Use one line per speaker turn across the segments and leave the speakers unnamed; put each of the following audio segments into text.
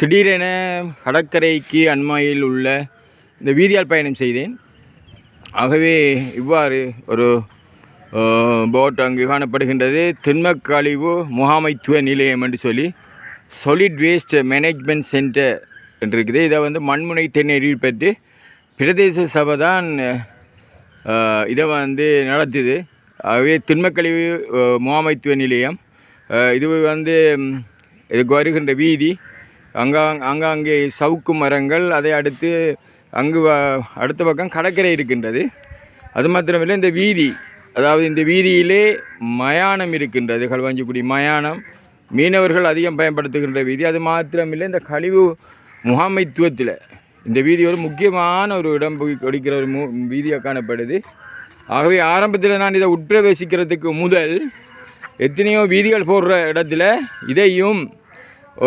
திடீரென கடற்கரைக்கு அண்மையில் உள்ள இந்த வீதியால் பயணம் செய்தேன். ஆகவே இவ்வாறு ஒரு போட் அங்கு காணப்படுகின்றது. திண்மக்கழிவு முகாமைத்துவ நிலையம் என்று சொல்லி சொலிட் வேஸ்ட் மேனேஜ்மெண்ட் சென்டர் என்று இருக்குது. இதை வந்து மண்முனை தென்னெறிவு பற்றி பிரதேச சபை தான் இதை வந்து நடத்துது ஆகவே திண்மக்கழிவு முகாமைத்துவ நிலையம் இது வந்து இதுக்கு வருகின்ற வீதி அங்கா அங்காங்கே சவுக்கு மரங்கள் அதை அடுத்து அங்கு அடுத்த பக்கம் கடற்கரை இருக்கின்றது. அது மாத்திரமில்லை இந்த வீதி. அதாவது இந்த வீதியிலே மயானம் இருக்கின்றது களுவாஞ்சிக்குடி மயானம். மீனவர்கள் அதிகம் பயன்படுத்துகின்ற வீதி. அது மாத்திரமில்லை இந்த கழிவு முகாமைத்துவத்தில். இந்த வீதி ஒரு முக்கியமான ஒரு இடம் கொடுக்கிற ஒரு மு வீதியாக காணப்படுது. ஆகவே ஆரம்பத்தில் நான் இதை உட்பிரவேசிக்கிறதுக்கு முதல் எத்தனையோ வீதிகள் போடுற இடத்துல இதையும்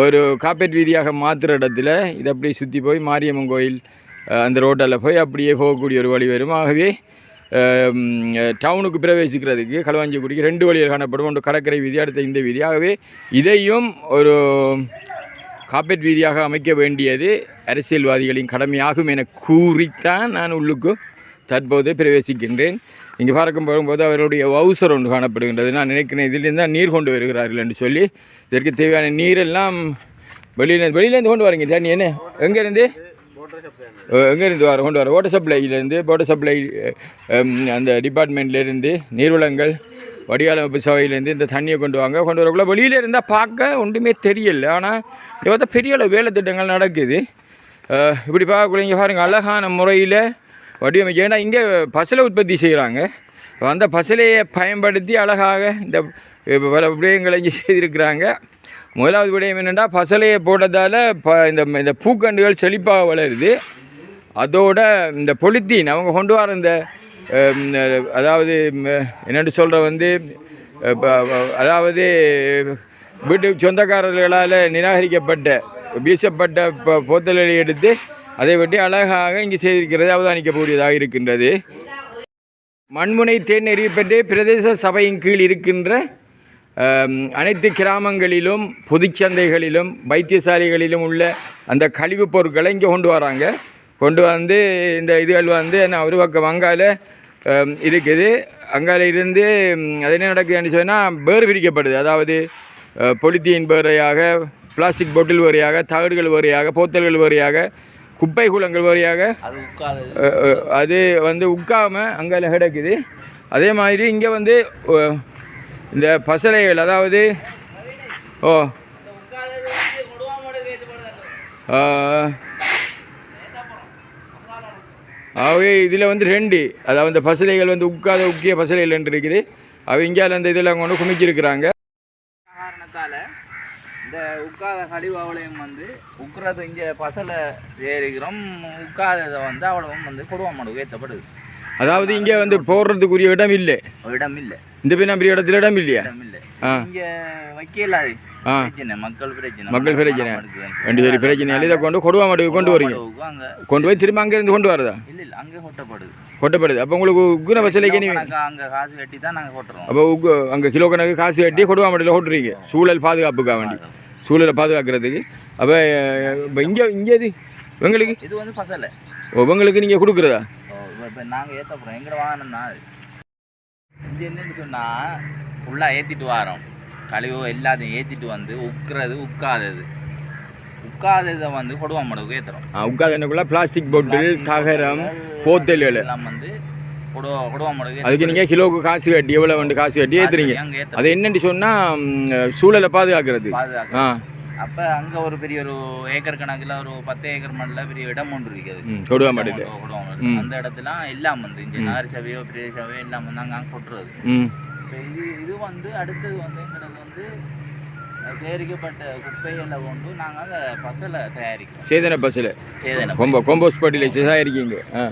ஒரு காப்பேட் வீதியாக மாற்றுற இடத்துல இதை அப்படியே சுற்றி போய் மாரியம்மன் கோயில் அந்த ரோட்டில் போய் அப்படியே போகக்கூடிய ஒரு வழி வரும். ஆகவே டவுனுக்கு பிரவேசிக்கிறதுக்கு களவாஞ்சிக்குடிக்கு ரெண்டு வழியில் காணப்படும். ஒன்று கடற்கரை வீதி அடுத்த இந்த வீதி. ஆகவே இதையும் ஒரு காப்பேட் வீதியாக அமைக்க வேண்டியது அரசியல்வாதிகளின் கடமையாகும் என கூறித்தான் நான் உள்ளுக்கு தற்போது பிரவேசிக்கின்றேன். இங்கே பார்க்கும் போகும்போது அவருடைய வவுசர் ஒன்று காணப்படுகின்றது. நான் நினைக்கிறேன் இதிலேருந்து தான் நீர் கொண்டு வருகிறார்கள் என்று சொல்லி இதற்கு தேவையான நீரெல்லாம் வெளியிலேருந்து வெளியிலேருந்து கொண்டு வரீங்க தண்ணி என்ன? எங்கேருந்து? எங்கேருந்து வர கொண்டு வர வாட்டர் சப்ளைலேருந்து வாட்டர் சப்ளை அந்த டிபார்ட்மெண்ட்லேருந்து நீர்வளங்கள் வடிகாலமைப்பு சபையிலேருந்து இந்த தண்ணியை கொண்டு வாங்க. கொண்டு வரக்குள்ள வெளியில் இருந்தால் பார்க்க ஒன்றுமே தெரியல. ஆனால் இங்கே பார்த்தா பெரிய அளவு வேலை திட்டங்கள் நடக்குது. இப்படி பார்க்கக்குள்ள இங்கே பாருங்கள் அழகான முறையில் வடிவமைக்க ஏன்னா இங்கே பசலை உற்பத்தி செய்கிறாங்க. அந்த பசலையை பயன்படுத்தி அழகாக இந்த பல விடயங்களை இங்கே செய்திருக்கிறாங்க. முதலாவது விடயம் என்னென்னா பசலையை போட்டதால் ப இந்த இந்த பூக்கண்டுகள் செழிப்பாக வளருது. அதோட இந்த பொலித்தீன் அவங்க கொண்டு வர இந்த அதாவது என்னென்னு சொல்கிற வந்து அதாவது வீட்டு சொந்தக்காரர்களால் நிராகரிக்கப்பட்ட வீசப்பட்ட ப- போத்தல்களை எடுத்து அதை வெட்டி அழகாக இங்கே செய்திருக்கிறது அவதானிக்கக்கூடியதாக இருக்கின்றது. மண்முனை தேன் பற்றி பிரதேச சபையின் கீழ் இருக்கின்ற அனைத்து கிராமங்களிலும் பொதுச்சந்தைகளிலும் வைத்தியசாலைகளிலும் உள்ள அந்த கழிவுப் பொருட்களை இங்கே கொண்டு வராங்க. கொண்டு வந்து இந்த இதுகள் வந்து என்ன ஒரு பக்கம் அங்கால இருக்குது. அங்கால இருந்து அது என்ன நடக்குதுன்னு சொன்னால் பேர் பிரிக்கப்படுது. அதாவது பொலித்தீன் பேரையாக பிளாஸ்டிக் பொட்டில் வரையாக தகடுகள் வரையாக போத்தல்கள் வரையாக குப்பை குளங்கள் வரையாக
அது
வந்து உட்காம அங்கே கிடக்குது. அதே மாதிரி இங்கே வந்து இந்த பசலைகள் அதாவது ஓ ஆகவே இதில் வந்து ரெண்டு. அதாவது இந்த பசலைகள் வந்து உட்காத உக்கிய பசலைகள் ரெண்டு இருக்குது. அவ இந்தியாவில் அந்த இதெல்லாம் கொண்டு குமிச்சிருக்கிறாங்க.
உட்காத கழிவு அவளையும் வந்து உட்கிறது இங்கே பசலை ஏறிக்கிறோம் உட்காததை வந்து அவ்வளவும் வந்து கொடுவா மடுவு ஏற்றப்படுது
அதாவது இங்கே வந்து போடுறதுக்குரிய இடம் இல்லை.
இடம் இல்லை.
இந்த பின்னாடி இடத்துல இடம் இல்லையா?
இடம் இல்லை.
ஆ.
இங்க வைக்கல மக்கள் பிரச்சனை.
மக்கள் பிரச்சனை. ரெண்டு பேரும் பிரச்சனை இதை கொண்டு கொடுவா மாட்டுக்கு கொண்டு வரீங்க.
அங்க
கொண்டு போய் திரும்ப அங்கேருந்து கொண்டு வரதா?
இல்ல இல்ல அங்கே கொட்டப்படுது.
கொட்டப்படுது. அப்போ உங்களுக்கு உக்குன பசலைக்கு நீ
அங்க காசு கட்டி தான் நாங்க கொட்டுறோம்.
அப்போ உக்கு அங்கே கிலோ கணக்கு காசு கட்டி கொடுவா மாட்டில் ஓட்டுறீங்க சூழல் பாதுகாப்புக்காக வேண்டி. சூழலை பாதுகாக்கிறதுக்கு. அப்போ இப்போ இங்கே இங்கே இது உங்களுக்கு
இது வந்து பசலை
உங்களுக்கு நீங்கள் கொடுக்குறதா?
இப்போ நாங்கள் ஏற்ற போகிறோம் தான் அது இது என்னன்னு சொன்னால் ஃபுல்லாக ஏற்றிட்டு வரோம். கழிவு எல்லாத்தையும் ஏற்றிட்டு வந்து உட்கிறது உட்காதது உட்காததை வந்து கொடுவா மடவுக்கு ஏற்றுறோம்
உட்காது என்னக்குள்ள பிளாஸ்டிக் பாட்டில் தகரம் போத்தல்கள்.
எல்லாம் வந்து
அதுக்கு நீங்கள் கிலோவுக்கு காசு கட்டி எவ்வளோ வந்து காசு கட்டி ஏற்றுறீங்க அது என்னன்னு சொன்னால் சூழலை பாதுகாக்கிறது.
பாதுகாக்க
ஆ.
அப்போ அங்கே ஒரு பெரிய ஒரு ஏக்கர் கணக்கில் ஒரு பத்து ஏக்கர் மண்ணில் பெரிய இடம் ஒன்று இருக்குது.
கொடுவா மாட்டில்
கொடுவா மடு.
ம்.
அந்த இடத்துல எல்லாம் வந்து இங்கே நகர சபையோ பெரிய சபையோ எல்லாம் வந்து அங்கே கொட்டுறது. இது இது வந்து அடுத்தது வந்து எங்களுக்கு வந்து சேகரிக்கப்பட்ட குப்பைகளை கொண்டு நாங்கள் அதை பசலை தயாரிக்கிறோம்.
சேதன பஸ்ஸில்
சேதனை
கொம்போ கொம்போஸ் பட்டியில் இருக்கீங்க ஆ.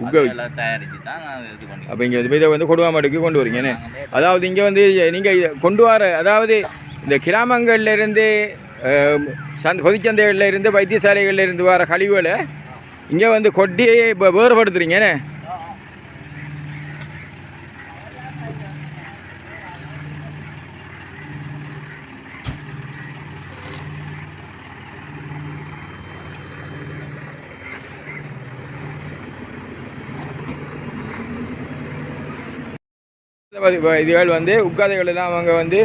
பசலை தயாரித்து தான் நாங்கள் இது பண்ணி
அப்போ இங்கே இதை வந்து கொடுவா மாட்டுக்கு கொண்டு வரீங்க என்ன?
நாங்கள்
அதாவது இங்கே வந்து நீங்கள் கொண்டு வர அதாவது இந்த கிராமங்கள்ல இருந்து அஹ், சந்த் பொதுச்சந்தைகள்ல இருந்து வைத்தியசாலைகள்ல இருந்து வர கழிவுகளை இங்கே வந்து கொட்டி இப்போ வேறுபடுத்துறீங்க என்ன இப்ப இதுகள் வந்து உட்காதைகள் எல்லாம் அவங்க வந்து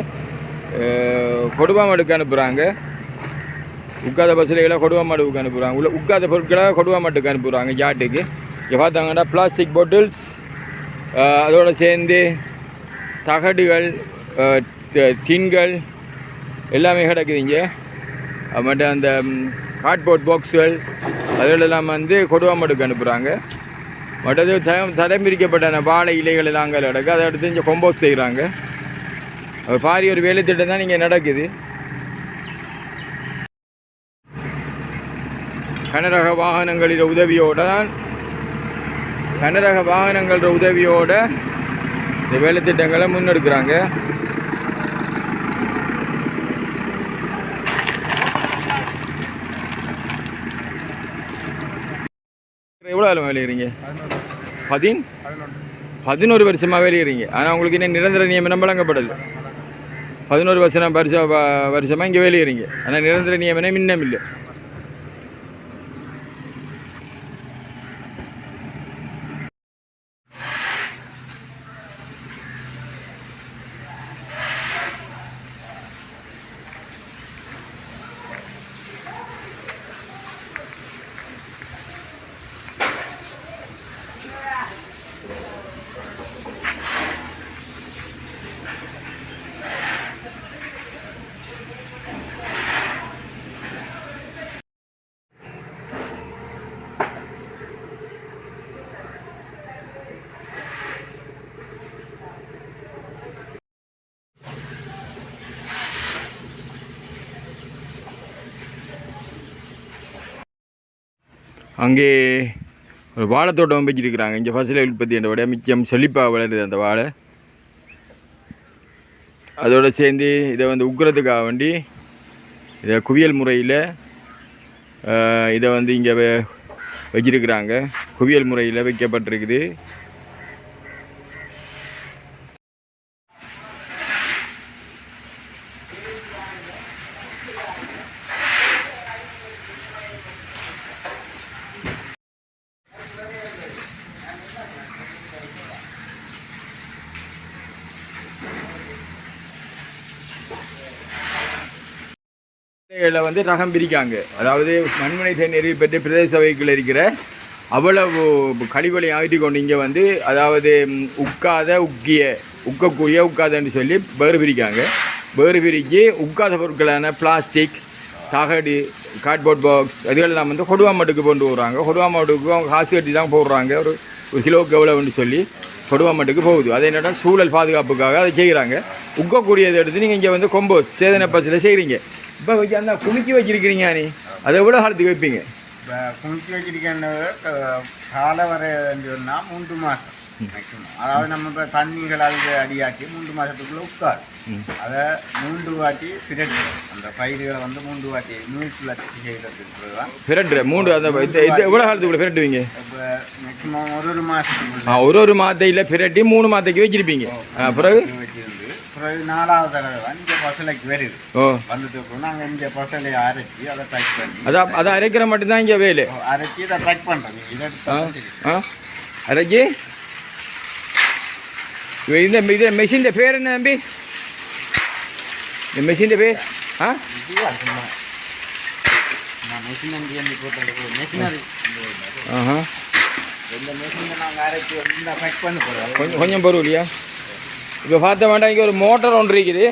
கொடுவாமடுக்கு அனுப்புகிறாங்க உட்காத பசுலைகளை கொடுவா மாடுக்கு அனுப்புகிறாங்க உள்ள உட்காத பொருட்களை கொடுவாமட்டுக்கு அனுப்புகிறாங்க ஜாட்டுக்கு இங்கே பார்த்தாங்கன்னா பிளாஸ்டிக் பாட்டில்ஸ் அதோடு சேர்ந்து தகடுகள் தின்கள் எல்லாமே கிடக்குது இங்கே. அது மட்டும் அந்த கார்ட்போர்ட் பாக்ஸுகள் அதிலெல்லாம் வந்து கொடுவாமடுக்கு அனுப்புகிறாங்க மற்றது த தரம்பிரிக்கப்பட்ட அந்த வாழை இலைகள் எல்லாம் அங்கே அதை அடுத்து இங்கே கொம்போஸ் செய்கிறாங்க அது பாரி ஒரு வேலை திட்டம் தான் இங்கே நடக்குது. கனரக வாகனங்களின் உதவியோட தான் கனரக வாகனங்கள உதவியோட இந்த வேலை திட்டங்களை முன்னெடுக்கிறாங்க. எவ்வளோ வேலையிறீங்க பதின்? பதினோரு வருஷமாக வேலையிறீங்க ஆனால் உங்களுக்கு இன்னும் நிரந்தர நியமனம் வழங்கப்படலை. பதினோரு வருஷம் வருஷம் வ- வருஷமா இங்கே வேலையிறீங்க ஆனால் நிரந்தர நியமனம் இன்னும் இல்லை. அங்கே ஒரு வாழைத்தோட்டம் வச்சிருக்கிறாங்க இங்கே ஃபசல உற்பத்தி என்ற விட மிச்சம் செழிப்பாக வளருது அந்த வாழை. அதோடு சேர்ந்து இதை வந்து உக்குறதுக்காக வேண்டி இதை குவியல் முறையில் இதை வந்து இங்கே வச்சிருக்கிறாங்க. குவியல் முறையில் வைக்கப்பட்டிருக்குது. இதில் வந்து ரகம் பிரிக்காங்க. அதாவது மண்மனை நிறைவு பெற்று பிரதேச சபைக்குள்ள இருக்கிற அவ்வளவு கழிவுகளை ஆகிட்டு கொண்டு இங்கே வந்து அதாவது உட்காத உக்கிய உக்கக்கூடிய உட்காதன்னு சொல்லி வேறு பிரிக்காங்க. வேறு பிரித்து உட்காத பொருட்களான பிளாஸ்டிக் தகடு கார்ட்போர்ட் பாக்ஸ் இதுகள்லாம் வந்து கொடுவா கொடுவாமட்டுக்கு கொண்டு கொடுவா மாட்டுக்கு அவங்க காசு கட்டி தான் போடுறாங்க. ஒரு ஒரு கிலோவுக்கு எவ்வளோன்னு சொல்லி கொடுவா மாட்டுக்கு போகுது. அது என்னென்னா சூழல் பாதுகாப்புக்காக அதை செய்கிறாங்க. உக்கக்கூடியதை எடுத்து நீங்கள் இங்கே வந்து கொம்போஸ் சேதன பஸ்ஸில் செய்கிறீங்க இப்போ வச்சு அந்த குலுக்கி வச்சிருக்கிறீங்க நீ. அதை எவ்வளோ காலத்துக்கு வைப்பீங்க?
இப்போ குமிச்சு வச்சிருக்கேன்னு காலை வர வேண்டியதுன்னா மூன்று மாதம் மேக்ஸிமம் அதாவது நம்ம இப்போ தண்ணிகள் அதுக்கு அடியாக்கி மூன்று மாதத்துக்குள்ளே உட்கார் அதை மூன்று வாட்டி பிரட்டு. அந்த பயிர்களை வந்து மூன்று வாட்டி நூற்றில் செய்கிறதுக்கு தான்
அந்த இது இது எவ்வளோ காலத்துக்குள்ள பிரட்டுவீங்க?
இப்போ மேக்ஸிமம் ஒரு ஒரு மாதத்துக்குள்ள
ஒரு ஒரு மாத்தையில் பிரட்டி மூணு மாத்தைக்கு வச்சிருப்பீங்க. பிறகு?
வச்சிருந்து பிறகு நாலாவது தடவை இந்த பசலைக்கு வருது
ஓ.
வந்ததுக்கு நாங்கள் இந்த பசலையை அரைச்சி அதை ட்ரைக் பண்ணி.
அதான் அதை அரைக்கிற மட்டும்தான் இங்கே வேலை?
அரைச்சி இதை ட்ரைக் பண்ணுறோம் இதை
ஆ அரைச்சி இந்த இது மெஷின் பேர் என்ன தம்பி? இந்த மெஷின் பேர் ஆ?
பேக்
கொஞ்சம் இல்லையா? இப்போ பார்த்த வேண்டாம் இங்கே ஒரு மோட்டர் ஒன்று இருக்குது.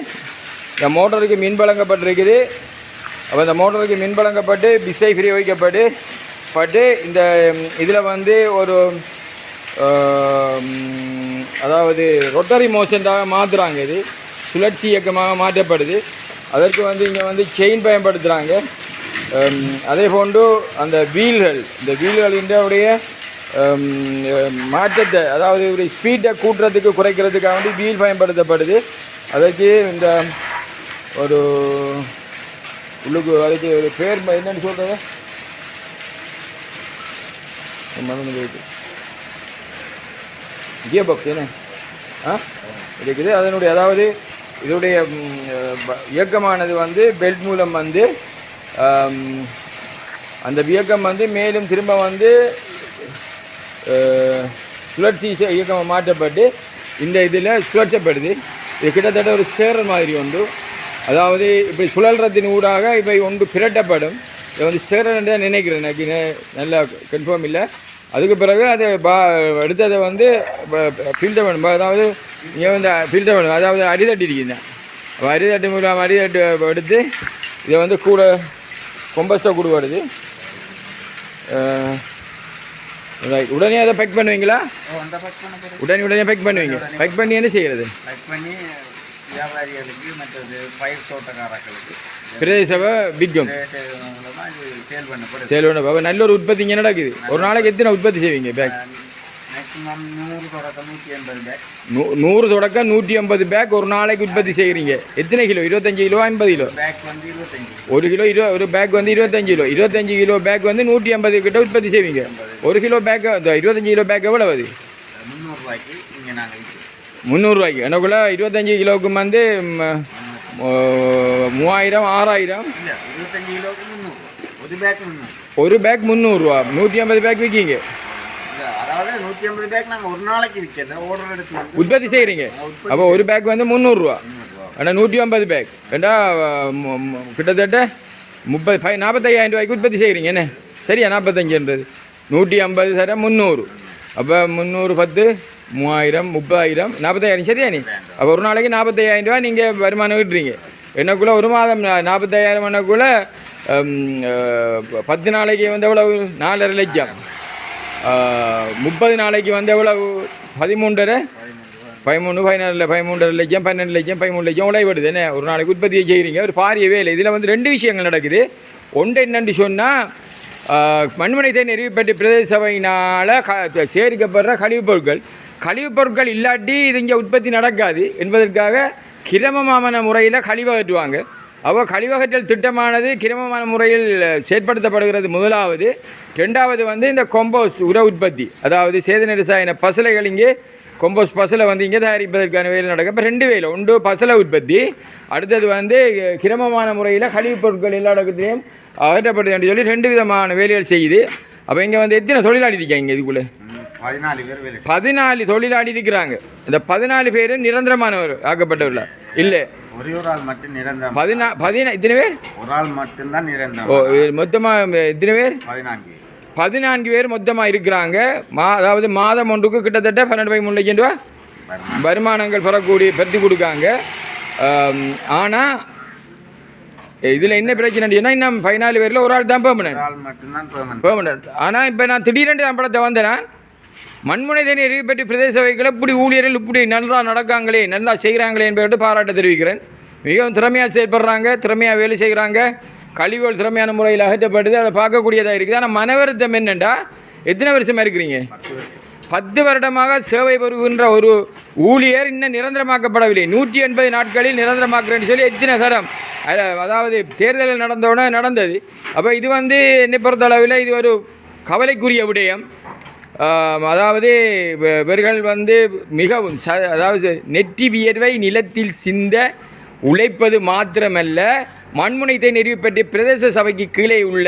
இந்த மோட்டருக்கு மின் வழங்கப்பட்டிருக்குது. அப்போ இந்த மோட்டருக்கு மின் வழங்கப்பட்டு பிசை ஃப்ரீ வைக்கப்பட்டு பட்டு இந்த இதில் வந்து ஒரு அதாவது ரொட்டரி மோஷன்டாக மாற்றுறாங்க இது. சுழற்சி இயக்கமாக மாற்றப்படுது. அதற்கு வந்து இங்கே வந்து செயின் பயன்படுத்துகிறாங்க அதே போன்று அந்த வீல்கள் இந்த வீல்களினுடைய மாற்றத்தை அதாவது ஒரு ஸ்பீட்டை கூட்டுறதுக்கு குறைக்கிறதுக்காக வேண்டி வீல் பயன்படுத்தப்படுது. அதுக்கு இந்த ஒரு உள்ளுக்கு அதுக்கு ஒரு பேர் என்னென்னு என்னன்னு சொல்கிறது மறந்து போயிட்டு கியர் பாக்ஸ் என்ன? ஆ? இருக்குது அதனுடைய அதாவது இதனுடைய இயக்கமானது வந்து பெல்ட் மூலம் வந்து அந்த இயக்கம் வந்து மேலும் திரும்ப வந்து சுழற்சி செ- இயக்கமாக மாற்றப்பட்டு இந்த இதில் சுழற்றப்படுது. இது கிட்டத்தட்ட ஒரு ஸ்டேரர் மாதிரி ஒன்று. அதாவது இப்படி சுழல்றதின் ஊடாக இவை ஒன்று பிரட்டப்படும். இதை வந்து ஸ்டேரர் தான் நினைக்கிறேன். எனக்கு நல்லா கன்ஃபார்ம் இல்லை. அதுக்கு பிறகு அதை பா எடுத்ததை வந்து ஃபில்டர் பண்ணும் அதாவது இங்கே வந்து ஃபில்டர் பண்ணும் அதாவது அரிதட்டி இருக்கீங்க அப்போ அரிதட்டு மூலம் அரிதட்டு எடுத்து இதை வந்து கூட கொம்பஸ்டாக கூட வருது. ரைட் உடனே அதை பேக் பண்ணுவீங்களா?
பக்
உடனே உடனே பேக் பண்ணுவீங்க. பேக் பண்ணி என்ன செய்கிறது
கட் பண்ணி வியாபாரிகளுக்கு மற்றது பயிர் தோட்டக்காரர்களுக்கு.
பிரதேச சபை விற்கும்
ரேட்டு மூலமாக இது சேல் பண்ணப்படுது.
சேல் பண்ண பாபா நல்ல ஒரு உற்பத்தி இங்கே நடக்குது ஒரு நாளைக்கு எத்தனை உற்பத்தி செய்வீங்க? பேக்
மேக்ஸிமம் நூறு தொடக்கம் நூற்றி எண்பது பேக்
நூ நூறு தொடக்கம் நூற்றி ஐம்பது பேக் ஒரு நாளைக்கு உற்பத்தி செய்கிறீங்க. எத்தனை கிலோ? இருபத்தஞ்சு கிலோ ஐம்பது கிலோ?
பேக் வந்து இருபத்தஞ்சி
ஒரு கிலோ இரு ஒரு பேக் வந்து இருபத்தஞ்சு கிலோ. இருபத்தஞ்சு கிலோ பேக் வந்து நூற்றி ஐம்பது கிட்ட உற்பத்தி செய்வீங்க. ஒரு கிலோ பேக் இருபத்தஞ்சு கிலோ பேக் எவ்வளோ அது?
முந்நூறுரூவாய்க்கு இங்கே நாங்கள்
முந்நூறுரூவாய்க்கு எனக்குள்ள இருபத்தஞ்சு கிலோவுக்கு வந்து மூவாயிரம் ஆறாயிரம்.
ஒரு பேக்
முந்நூறுரூவா நூற்றி ஐம்பது பேக் விற்கிங்க
நூற்றி ஐம்பது பேக் நாங்கள் ஒரு நாளைக்கு
உற்பத்தி செய்கிறீங்க அப்போ ஒரு பேக் வந்து முந்நூறுரூவா. ஆனால் நூற்றி ஐம்பது பேக் ஏண்டா கிட்டத்தட்ட முப்பது ஃபை நாற்பத்தையாயிரம் ரூபாய்க்கு உற்பத்தி செய்கிறீங்க என்ன? சரியா? நாற்பத்தஞ்சுன்றது நூற்றி ஐம்பது தர முந்நூறு. அப்போ முந்நூறு பத்து மூவாயிரம் முப்பதாயிரம் நாற்பத்தாயிரம் சரியா நீ? அப்போ ஒரு நாளைக்கு நாற்பத்தையாயிரம் ரூபாய் நீங்கள் வருமானம் விட்டுறீங்க என்னக்குள்ளே ஒரு மாதம் நா- நாற்பத்தாயிரம் என்னக்குள்ளே பத்து நாளைக்கு வந்து எவ்வளவு? நாலரை லட்சம். முப்பது நாளைக்கு வந்து எவ்வளவு? பதிமூன்றரை? பதிமூணு பதினாறு பதிமூன்றரை லட்சம் பன்னெண்டு லட்சம் பதிமூணு லட்சம் உழைப்படுது என்ன? ஒரு நாளைக்கு உற்பத்தியை செய்கிறீங்க ஒரு பாரிய வேலை. இதில் வந்து ரெண்டு விஷயங்கள் நடக்குது. ஒன்று என்னென்று சொன்னால் மண்மனை தேன் நெறிவுப்பட்டி பிரதேச சபையினால் க சேர்க்கப்படுற கழிவுப் பொருட்கள். கழிவுப் பொருட்கள் இல்லாட்டி இது இங்கே உற்பத்தி நடக்காது. என்பதற்காக கிரமமான முறையில் கழிவகற்றுவாங்க அவ்வளோ கழிவகற்றல் திட்டமானது கிரமமான முறையில் செயற்படுத்தப்படுகிறது. முதலாவது. ரெண்டாவது வந்து இந்த கொம்போஸ்ட் உர உற்பத்தி. அதாவது சேதன ரசாயன பசலைகள் இங்கே கொம்போஸ்ட் பசலை வந்து இங்கே தயாரிப்பதற்கான வேலை நடக்கும். இப்போ ரெண்டு வேலை. ஒன்று பசலை உற்பத்தி. அடுத்தது வந்து கிரமமான முறையில் கழிவுப் பொருட்கள் எல்லா இடத்துலையும் அகற்றப்படுது என்று சொல்லி ரெண்டு விதமான வேலைகள் செய்யுது. அப்போ இங்கே வந்து எத்தனை தொழிலாளி இருக்காங்க இதுக்குள்ளே?
பதினாலு
தொழிலாளி இருக்கிறாங்க. இந்த பதினாலு பேர் நிரந்தரமானவர் ஆக்கப்பட்டவர்களா இல்லை.
ஒரே ஒரு ஆள் மட்டும் நிரந்தரம்.
பதினா பதினா இத்தனை பேர்?
ஒரு ஆள் மட்டும்தான்
ஓ
நிரந்தரம்
மொத்தமாக எத்தனை பேர்?
பதினான்கு
பதினான்கு பேர் மொத்தமாக இருக்கிறாங்க. மா அதாவது மாதம் ஒன்றுக்கு கிட்டத்தட்ட பன்னெண்டு பை மூணு லட்சம் ரூபா
வருமானம்.
வருமானங்கள் பெறக்கூடிய பெருத்தி கொடுக்காங்க. ஆனால் இதில் என்ன பிரச்சனைன்னா இன்னும் பதினாலு பேரில் ஒரு ஆள் தான் பெர்மனன்ட் ஆனால் இப்போ நான் திடீரென்று சம்பளத்தை வந்தேன் மண்முனை தண்ணி எரிவுப்பட்டி பிரதேச சபைகளை இப்படி ஊழியர்கள் இப்படி நல்லா நடக்காங்களே நல்லா செய்கிறாங்களே என்பதை பாராட்ட தெரிவிக்கிறேன். மிகவும் திறமையாக செயல்படுறாங்க திறமையாக வேலை செய்கிறாங்க. கழிவுகள் திறமையான முறையில் அகற்றப்படுது அதை பார்க்கக்கூடியதாக இருக்குது. ஆனால் மனவருத்தம் என்னென்னா எத்தனை வருஷமாக இருக்கிறீங்க?
பத்து
வருடமாக சேவை பெறுகின்ற ஒரு ஊழியர் இன்னும் நிரந்தரமாக்கப்படவில்லை. நூற்றி எண்பது நாட்களில் நிரந்தரமாக்குறேன்னு சொல்லி எத்தனை தரம் அதாவது தேர்தலில் நடந்தோடனே நடந்தது. அப்போ இது வந்து என்னை பொறுத்தளவில் இது ஒரு கவலைக்குரிய விடயம். அதாவது இவர்கள் வந்து மிகவும் ச அதாவது நெற்றி வியர்வை நிலத்தில் சிந்த உழைப்பது மாத்திரமல்ல மண்முனைத்தை நிறுவப்பட்டு பிரதேச சபைக்கு கீழே உள்ள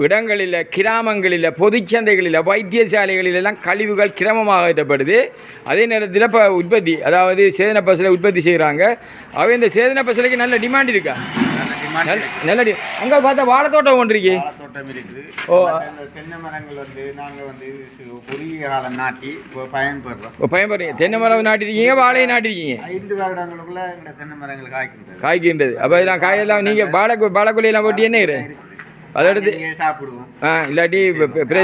இடங்களில் கிராமங்களில் பொதுச்சந்தைகளில் வைத்தியசாலைகளில் எல்லாம் கழிவுகள் கிரமமாக ஏற்றப்படுது அதே நேரத்தில் இப்போ உற்பத்தி அதாவது சேதன பசலை உற்பத்தி செய்கிறாங்க அவை இந்த சேதன பசலைக்கு நல்ல டிமாண்ட் இருக்கா?
நல்ல
அங்கே பார்த்தா வாழைத்தோட்டம் ஒன்று இருக்கே. ஓ.
தென்னை மரங்கள் வந்து நாங்கள் வந்து குறுகிய காலம் நாட்டி பயன்படுறோம்.
பயன்படுறீங்க. தென்னை மரம் நாட்டிருக்கீங்க வாழையை நாட்டிருக்கீங்க.
ஐந்து வருடங்களுக்குள்ள தென்னை மரங்கள் காய்க்கின்றது.
காய்க்கின்றது. அப்போ இதெல்லாம் காயெல்லாம் நீங்கள் வாழை வாழைக்குள்ளையெல்லாம் போட்டு என்ன இரு? அதை எடுத்து
இங்கே சாப்பிடுவோம்.
ஆ இல்லாட்டி
விற்கிற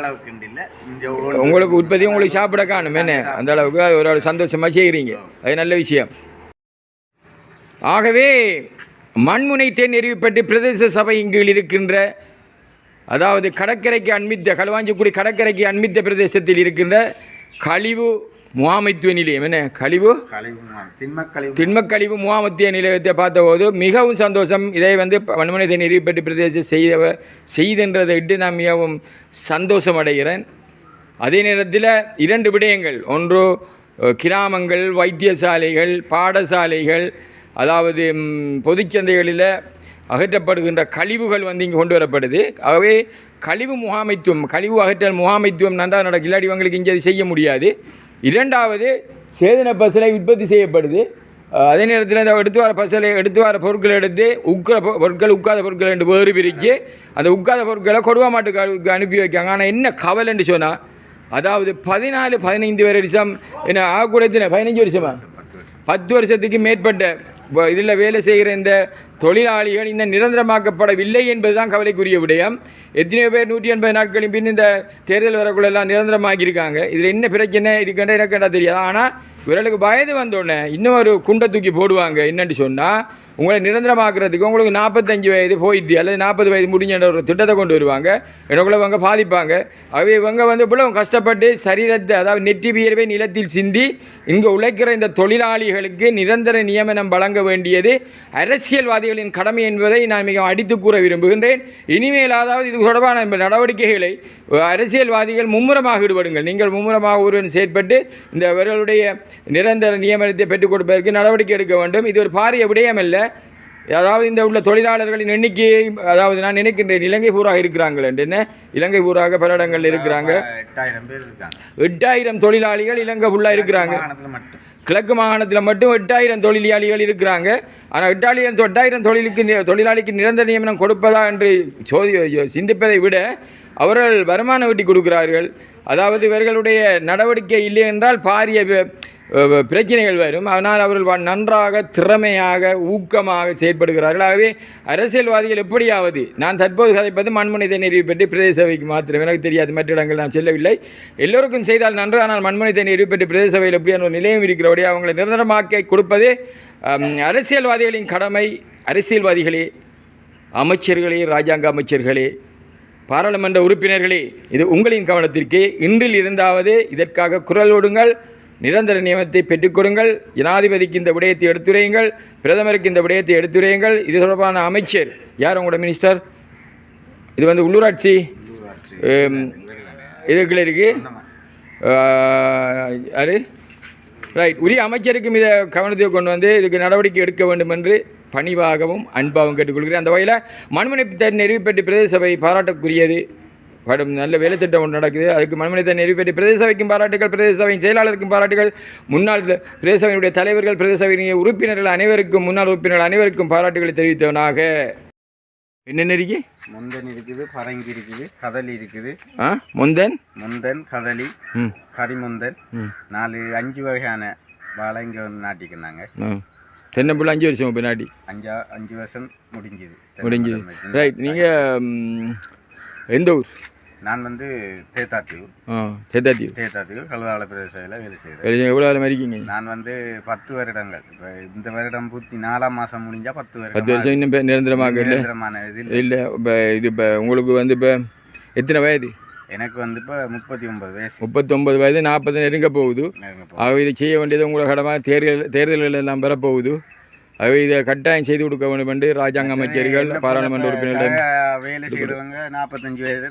அளவுக்கு இல்லை. இங்கே
உங்களுக்கு உற்பத்தி உங்களுக்கு சாப்பிட காணும் என்ன? அந்த அளவுக்கு அது ஒரு சந்தோஷமாக செய்கிறீங்க அது நல்ல விஷயம். ஆகவே மண்முனை தேன் எரிவுப்பட்டு பிரதேச சபையின் கீழ் இருக்கின்ற அதாவது கடற்கரைக்கு அண்மித்த களுவாஞ்சிக்குடி கடற்கரைக்கு அண்மித்த பிரதேசத்தில் இருக்கின்ற கழிவு முகாமைத்துவ நிலையம் என்ன? கழிவு?
கழிவு திண்மக் கழிவு
திண்மக்கழிவு முகாமத்திய நிலையத்தை பார்த்தபோது மிகவும் சந்தோஷம். இதை வந்து வன்மனை நெறிப்பட்டு பிரதேச செய்தவ செய்தன்றதை இட்டு நான் மிகவும் சந்தோஷம் அடைகிறேன். அதே நேரத்தில் இரண்டு விடயங்கள். ஒன்று கிராமங்கள் வைத்தியசாலைகள் பாடசாலைகள் அதாவது பொதுச்சந்தைகளில் அகற்றப்படுகின்ற கழிவுகள் வந்து இங்கே கொண்டு வரப்படுது. ஆகவே கழிவு முகாமைத்துவம் கழிவு அகற்றல் முகாமைத்துவம் நன்றாக நடக்கும் இல்லாட்டி இவங்களுக்கு இங்கே அது செய்ய முடியாது. இரண்டாவது சேதன பசலை உற்பத்தி செய்யப்படுது. அதே நேரத்தில் இந்த எடுத்து வர பசலை எடுத்து வர பொருட்களை எடுத்து உக்கிற பொ- பொருட்கள் உட்காத பொருட்கள் என்று வேறு பிரித்து அந்த உட்காத பொருட்களை கொடுவா மாட்டுக்கு அனுப்பி வைக்காங்க. ஆனால் என்ன கவலைன்னு சொன்னால் அதாவது பதினாலு பதினைந்து வருஷம் என்ன ஆகக்கூடத்தின பதினஞ்சு வருஷமா? பத்து வருஷத்துக்கு மேற்பட்ட இதில் வேலை செய்கிற இந்த தொழிலாளிகள் இன்னும் நிரந்தரமாக்கப்படவில்லை என்பதுதான் கவலைக்குரிய விடயம். எத்தனையோ பேர் நூற்றி எண்பது நாட்களின் பின் இந்த தேர்தல் வரக்குள்ளெல்லாம் நிரந்தரமாக்கியிருக்காங்க இதில் என்ன பிரச்சனை இருக்குன்ற எனக்கு தெரியாது. ஆனால் இவர்களுக்கு வயது வந்தோடனே இன்னும் ஒரு குண்டை தூக்கி போடுவாங்க. என்னென்று சொன்னால் உங்களை நிரந்தரமாக்குறதுக்கு உங்களுக்கு நாற்பத்தஞ்சு வயது போயிடுது அல்லது நாற்பது வயது முடிஞ்ச ஒரு திட்டத்தை கொண்டு வருவாங்க. எனக்குள்ள இவங்க பாதிப்பாங்க. அவை இவங்க வந்து இவ்வளோ கஷ்டப்பட்டு சரீரத்தை அதாவது நெற்றி வியர்வை நிலத்தில் சிந்தி இங்கே உழைக்கிற இந்த தொழிலாளிகளுக்கு நிரந்தர நியமனம் வழங்க வேண்டியது அரசியல்வாதிகளின் கடமை என்பதை நான் மிக அடித்து கூற விரும்புகின்றேன். இனிமேல் அதாவது இது தொடர்பான நடவடிக்கைகளை அரசியல்வாதிகள் மும்முரமாக ஈடுபடுங்கள். நீங்கள் மும்முரமாக ஒருவன் செயற்பட்டு இந்த இவர்களுடைய நிரந்தர நியமனத்தை பெற்றுக் கொடுப்பதற்கு நடவடிக்கை எடுக்க வேண்டும். இது ஒரு பாரிய விடயம் அல்ல அதாவது இந்த உள்ள தொழிலாளர்களின் எண்ணிக்கையை அதாவது நான் நினைக்கின்றேன் இலங்கை பூராக இருக்கிறாங்கள் என்ன? இலங்கை பூராக பல இடங்கள் இருக்கிறாங்க.
எட்டாயிரம்
தொழிலாளிகள் இலங்கை ஃபுல்லாக இருக்கிறாங்க. கிழக்கு மாகாணத்தில் மட்டும் எட்டாயிரம் தொழிலாளிகள் இருக்கிறாங்க. ஆனால் எட்டாயிரம் எட்டாயிரம் தொழிலுக்கு தொழிலாளிக்கு நிரந்தர நியமனம் கொடுப்பதா என்று சோதி சிந்திப்பதை விட அவர்கள் வருமானம் ஈட்டி கொடுக்கிறார்கள். அதாவது இவர்களுடைய நடவடிக்கை இல்லை என்றால் பாரிய பிரச்சனைகள் வரும். அதனால் அவர்கள் நன்றாக திறமையாக ஊக்கமாக செயற்படுகிறார்கள். ஆகவே அரசியல்வாதிகள் எப்படியாவது நான் தற்போது கதைப்பது மண்முனை நிறைவு பெற்று பிரதேச சபைக்கு மாத்திரம். எனக்கு தெரியாது மற்ற இடங்கள் நான் செல்லவில்லை. எல்லோருக்கும் செய்தால் நன்று ஆனால் மண்முனை நெறிவு பெற்று பிரதேச சபையில் எப்படியான ஒரு நிலையம் இருக்கிறபடியே அவங்களை நிரந்தரமாக்க கொடுப்பது அரசியல்வாதிகளின் கடமை. அரசியல்வாதிகளே அமைச்சர்களே ராஜாங்க அமைச்சர்களே பாராளுமன்ற உறுப்பினர்களே இது உங்களின் கவனத்திற்கு. இன்றில் இருந்தாவது இதற்காக குரல் ஓடுங்கள் நிரந்தர நியமனத்தை பெற்றுக் கொடுங்கள் ஜனாதிபதிக்கு இந்த விடயத்தை எடுத்துரையுங்கள். பிரதமருக்கு இந்த விடயத்தை எடுத்துரையுங்கள். இது தொடர்பான அமைச்சர் யார் உங்களோட மினிஸ்டர்? இது வந்து உள்ளூராட்சி இதுக்குள்ள இருக்கு. அது ரைட் உரிய அமைச்சருக்கும் இதை கவனத்தை கொண்டு வந்து இதுக்கு நடவடிக்கை எடுக்க வேண்டும் என்று பணிவாகவும் அன்பாகவும் கேட்டுக்கொள்கிறேன். அந்த வகையில் மண்மனை தன் நெறிவுப்பெற்று பிரதேச சபை பாராட்டக்குரியது கடும் நல்ல வேலை திட்டம் ஒன்று நடக்குது. அதுக்கு மண்மனை தன் நெறிவுப்பெற்று பிரதேச சபைக்கும் பாராட்டுகள் பிரதேச சபையின் செயலாளருக்கும் பாராட்டுகள். முன்னாள் த- பிரதேச சபையினுடைய தலைவர்கள் பிரதேச சபையினுடைய உறுப்பினர்கள் அனைவருக்கும் முன்னாள் உறுப்பினர்கள் அனைவருக்கும் பாராட்டுகளை தெரிவித்தவனாக. என்ன நெறிக்கு
முந்தன் இருக்குது பரங்கி இருக்குது கதலி இருக்குது.
ஆ? முந்தன்?
முந்தன் கதலி கரிமுந்தன்.
ம்.
நாலு அஞ்சு வகையான வாழை இங்கே வந்து நாட்டிக்கினாங்க.
ஆ. தென்னம்பிள்ளை அஞ்சு வருஷம் பின்னாடி
அஞ்சா அஞ்சு வருஷம் முடிஞ்சுது.
முடிஞ்சுது. ரைட் நீங்கள் எந்த ஊர்?
நான் வந்து தேத்தாத்தீவு
ஆ சேத்தாத்தீவு
தேத்தாத்தீவு கழுதாள பிரதேசத்தில் வேலை செய்கிறேன்
எவ்வளோ வேலை இருக்கீங்க?
நான் வந்து பத்து வருடங்கள். இப்போ இந்த வருடம் பூர்த்தி நாலாம் மாதம் முடிஞ்சா பத்து
பத்து
வருடம்
வருஷம் இன்னும் பே- நிரந்தரமாக இல்லை?
நிரந்தரமான இதில்.
இல்லை இப்போ இது இப்போ உங்களுக்கு வந்து இப்போ எத்தனை வயது?
எனக்கு வந்து இப்போ முப்பத்தி ஒன்பது வயசு.
முப்பத்தொம்பது வயது நாற்பது நெருங்க போகுது. ஆகவே இதை செய்ய வேண்டியது உங்களோட கடமை. தேர்தல் தேர்தல்கள் எல்லாம் பெறப்போகுது ஆகவே இதை கட்டாயம் செய்து கொடுக்க வேண்டும் என்று ராஜாங்க அமைச்சர்கள் பாராளுமன்ற உறுப்பினர்கள்
வேலை செய்கிறவங்க நாற்பத்தஞ்சு வயதை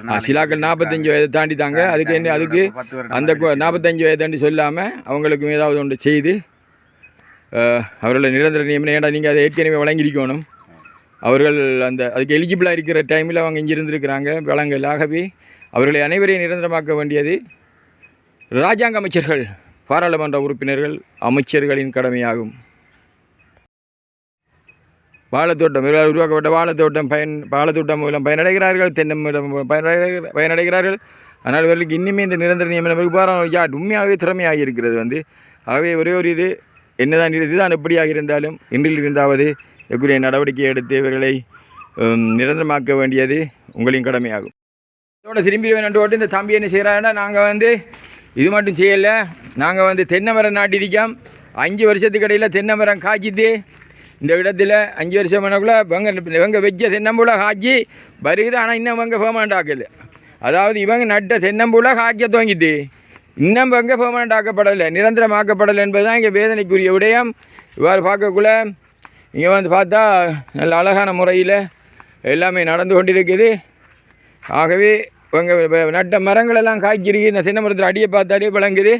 நாளைக்கு.
சிலாக்கள் நாற்பத்தஞ்சு வயதை தாண்டிட்டாங்க. அதுக்கு என்ன அதுக்கு அந்த நாற்பத்தஞ்சு வயதுன்னு சொல்லாமல் அவங்களுக்கும் ஏதாவது ஒன்று செய்து அஹ், அவர்களை நிரந்தர நியமனம் ஏன்டா நீங்கள் அதை ஏற்கனவே வழங்கியிருக்கணும்? அவர்கள் அந்த அதுக்கு எலிஜிபிளாக இருக்கிற டைமில் அவங்க இங்கே இருந்திருக்கிறாங்க வழங்கல் ஆகவே அவர்களை அனைவரையும் நிரந்தரமாக்க வேண்டியது ராஜாங்க அமைச்சர்கள் பாராளுமன்ற உறுப்பினர்கள் அமைச்சர்களின் கடமையாகும். வாழைத்தோட்டம் இவரால் உருவாக்கப்பட்ட வாழைத்தோட்டம் பயன் வாழைத்தோட்டம் மூலம் பயனடைகிறார்கள் தென்னை மரம் பயனடைகிற பயனடைகிறார்கள். ஆனால் இவர்களுக்கு இன்னுமே இந்த நிரந்தர நியமனம் விவகாரம் யா உண்மையாகவே திறமையாக இருக்கிறது வந்து. ஆகவே ஒரே ஒரு இது என்னதான் இது இதுதான் எப்படியாக இருந்தாலும் இன்றில் இருந்தாவது எக்குரிய நடவடிக்கை எடுத்து இவர்களை நிரந்தரமாக்க வேண்டியது உங்களின் கடமையாகும். இதோட திரும்பிடுவேன் நண்டு ஓட்டு இந்த தம்பி என்ன செய்கிறாருன்னா நாங்கள் வந்து இது மட்டும் செய்யலை நாங்கள் வந்து தென்னை மரம் நாட்டிருக்கோம் அஞ்சு வருஷத்துக்கு இடையில் தென்னை மரம் காய்ச்சிட்டு இந்த இடத்துல அஞ்சு வருஷம் பண்ணக்குள்ள இவங்க இவங்க வச்ச தென்னம்பூல காய்ச்சி வருகுது. ஆனால் இன்னும் இவங்க பெர்மனண்ட் ஆக்கல. அதாவது இவங்க நட்ட தென்னம்பூல காய்க்க துவங்கிது இன்னும் இவங்க பெர்மனண்ட் ஆக்கப்படலை நிரந்தரமாக்கப்படலை என்பது தான் இங்கே வேதனைக்குரிய விடயம். இவ்வாறு பார்க்கக்குள்ள இங்கே வந்து பார்த்தா நல்ல அழகான முறையில் எல்லாமே நடந்து கொண்டிருக்குது. ஆகவே இவங்க நட்ட மரங்கள் எல்லாம் காய்ச்சிருக்கு. இந்த சின்ன மரத்தில் அடியை பார்த்தாலே விளங்குது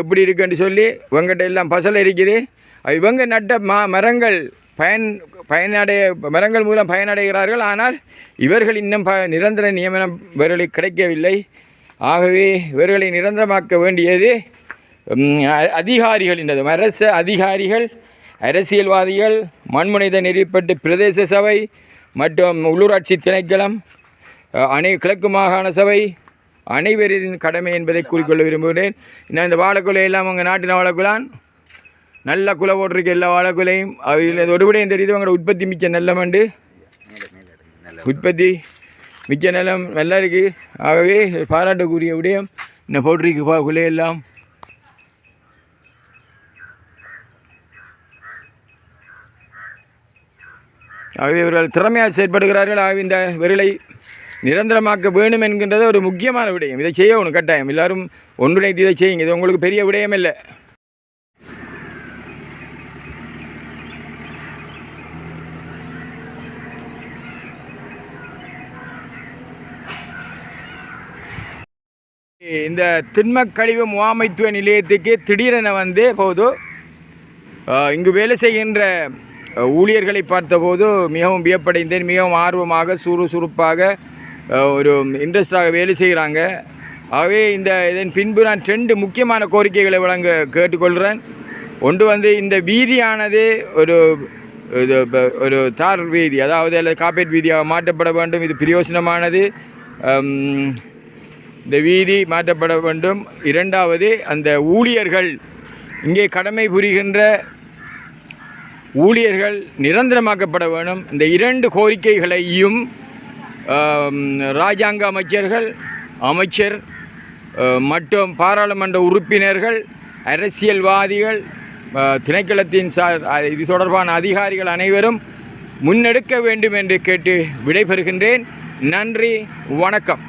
இப்படி இருக்குன்னு சொல்லி உங்கள்கிட்ட எல்லாம் பசலை இருக்குது இவங்க நட்ட ம மரங்கள் பயன் பயனடைய மரங்கள் மூலம் பயனடைகிறார்கள். ஆனால் இவர்கள் இன்னும் ப நிரந்தர நியமனம் இவர்களுக்கு கிடைக்கவில்லை. ஆகவே இவர்களை நிரந்தரமாக்க வேண்டியது அதிகாரிகள் என்றது அரச அதிகாரிகள் அரசியல்வாதிகள் மண்முனைத நெறிப்பட்டு பிரதேச சபை மற்றும் உள்ளூராட்சி திணைக்களம் அனை கிழக்கு மாகாண சபை அனைவரின் கடமை என்பதை கூறிக்கொள்ள விரும்புகிறேன். இன்னும் இந்த வாழக்குள்ளே எல்லாம் உங்கள் நாட்டின் வாழைக்குலான் நல்ல குலை போட்டிருக்கு எல்லா வாழைக்குலையும். அதில் ஒருபடியும் தெரியுது. உங்களோட உற்பத்தி மிக்க நிலம் உண்டு உற்பத்தி மிக்க நிலம் நல்லா இருக்குது ஆகவே பாராட்டக்கூடிய விடயம் இன்னும் போட்டிருக்கு பா குலையெல்லாம். ஆகவே இவர்கள் திறமையாக செயற்படுகிறார்கள். ஆகவே இந்த விரலை நிரந்தரமாக்க வேணும் என்கின்றது ஒரு முக்கியமான விடயம். இதை செய்யணும் கட்டாயம். எல்லாரும் ஒன்றிணைத்து இதை செய்யுங்க. இது உங்களுக்கு பெரிய விடயம் இல்லை இந்த திண்மக்கழிவு முகாமைத்துவ நிலையத்துக்கு திடீரென வந்து போது இங்கு வேலை செய்கின்ற ஊழியர்களை பார்த்தபோது மிகவும் வியப்படைந்தேன் மிகவும் ஆர்வமாக சுறுசுறுப்பாக ஒரு இன்ட்ரெஸ்டாக வேலை செய்கிறாங்க. ஆகவே இந்த இதன் பின்பு நான் ரெண்டு முக்கியமான கோரிக்கைகளை வழங்க கேட்டுக்கொள்கிறேன். ஒன்று வந்து இந்த வீதியானது ஒரு இது ஒரு தார் வீதி அதாவது அல்லது காப்பேட் வீதியாக மாற்றப்பட வேண்டும் இது பிரயோசனமானது. இந்த வீதி மாற்றப்பட வேண்டும். இரண்டாவது அந்த ஊழியர்கள் இங்கே கடமை புரிகின்ற ஊழியர்கள் நிரந்தரமாக்கப்பட வேணும் இந்த இரண்டு கோரிக்கைகளையும் இராஜாங்க அமைச்சர்கள் அமைச்சர் மற்றும் பாராளுமன்ற உறுப்பினர்கள் அரசியல்வாதிகள் திணைக்களத்தின் சார் இது தொடர்பான அதிகாரிகள் அனைவரும் முன்னெடுக்க வேண்டும் என்று கேட்டு விடைபெறுகின்றேன். நன்றி வணக்கம்.